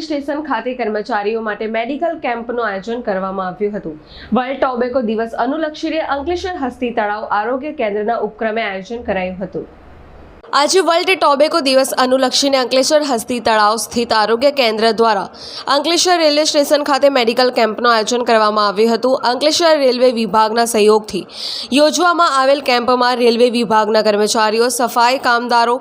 Station ખાતે કર્મચારીઓ માટે મેડિકલ કેમ્પનું આયોજન કરવામાં આવ્યું હતું. વર્લ્ડ ટોબેકો દિવસ અનુલક્ષીને અંકલેશ્વર હસ્તી તળાવ આરોગ્ય કેન્દ્રના ઉપક્રમે આયોજન કરાયું હતું. આજે વર્લ્ડ ટોબેકો દિવસ અનુલક્ષીને અંકલેશ્વર હસ્તી તળાવ સ્થિત આરોગ્ય કેન્દ્ર દ્વારા અંકલેશ્વર રેલવે સ્ટેશન ખાતે મેડિકલ કેમ્પનું આયોજન કરવામાં આવ્યું હતું. અંકલેશ્વર રેલવે વિભાગના સહયોગથી યોજવામાં આવેલ કેમ્પમાં રેલવે વિભાગના કર્મચારીઓ, સફાઈ કામદારો,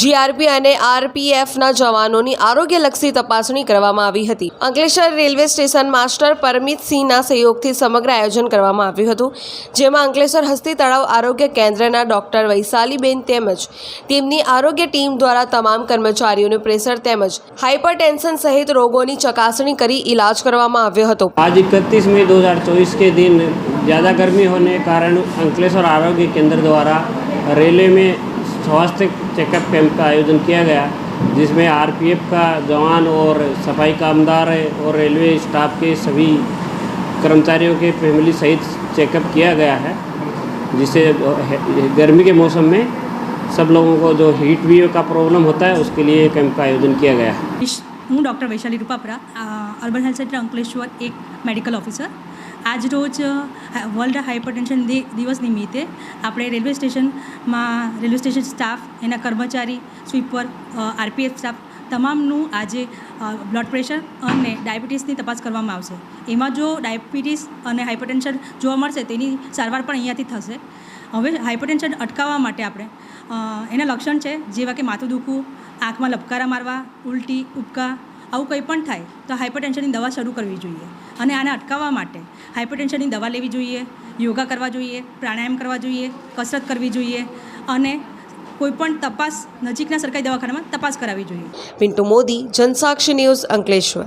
જીઆરપી અને આરપીએફના જવાનોની આરોગ્યલક્ષી તપાસણી કરવામાં આવી હતી. અંકલેશ્વર રેલવે સ્ટેશન માસ્ટર પરમિતસિંહના સહયોગથી સમગ્ર આયોજન કરવામાં આવ્યું હતું, જેમાં અંકલેશ્વર હસ્તી તળાવ આરોગ્ય કેન્દ્રના ડોક્ટર વૈશાલીબેન તેમજ તેમની આરોગ્ય ટીમ દ્વારા તમામ કર્મચારીઓને પ્રેશર તેમજ હાઇપરટેન્શન સહિત રોગોની ચકાસણી કરી ઇલાજ કરવામાં આવ્યો હતો आज इकतीस मई 2024 के दिन ज़्यादा गर्मी होने के कारण अंकलेश्वर आरोग्य केंद्र द्वारा रेलवे में स्वास्थ्य चेकअप कैंप का आयोजन किया गया जिसमें आरपीएफ का जवान और सफाई कामदार और रेलवे स्टाफ के सभी कर्मचारियों के फैमिली सहित चेकअप किया गया है जिससे गर्मी के मौसम में सब लोगों को जो हीट वेव का प्रॉब्लम होता है उसके लिए कैंप का आयोजन किया गया है ઈશ- હું doctor Vaishali Rupapara urban health centre Ankleshwar એક મેડિકલ ઓફિસર આજ રોજ વર્લ્ડ હાઇપરટેન્શન દિવસ નિમિત્તે આપણે રેલવે સ્ટેશનમાં રેલવે સ્ટેશન સ્ટાફ એના કર્મચારી સ્વીપર આરપીએફ સ્ટાફ તમામનું આજે બ્લડ પ્રેશર અને ડાયાબિટીસની તપાસ કરવામાં આવશે એમાં જો ડાયાબિટીસ અને હાઇપરટેન્શન જોવા મળશે તેની સારવાર પણ અહીંયાથી થશે હવે હાઇપરટેન્શન અટકાવવા માટે આપણે એના લક્ષણ છે, જેવા કે માથું દુખવું, આંખમાં લપકારા મારવા, ઉલટી ઉપકા આવું કંઈ પણ થાય, તો હાઇપરટેન્શનની દવા શરૂ કરવી જોઈએ. અને આને અટકાવવા માટે હાઇપરટેન્શનની દવા લેવી જોઈએ, યોગા કરવા જોઈએ, પ્રાણાયામ કરવા જોઈએ, કસરત કરવી જોઈએ, અને કોઈપણ તપાસ નજીકના સરકારી દવાખાનામાં તપાસ કરાવવી જોઈએ. પિન્ટુ મોદી, જનસાક્ષી ન્યૂઝ અંકલેશ્વર.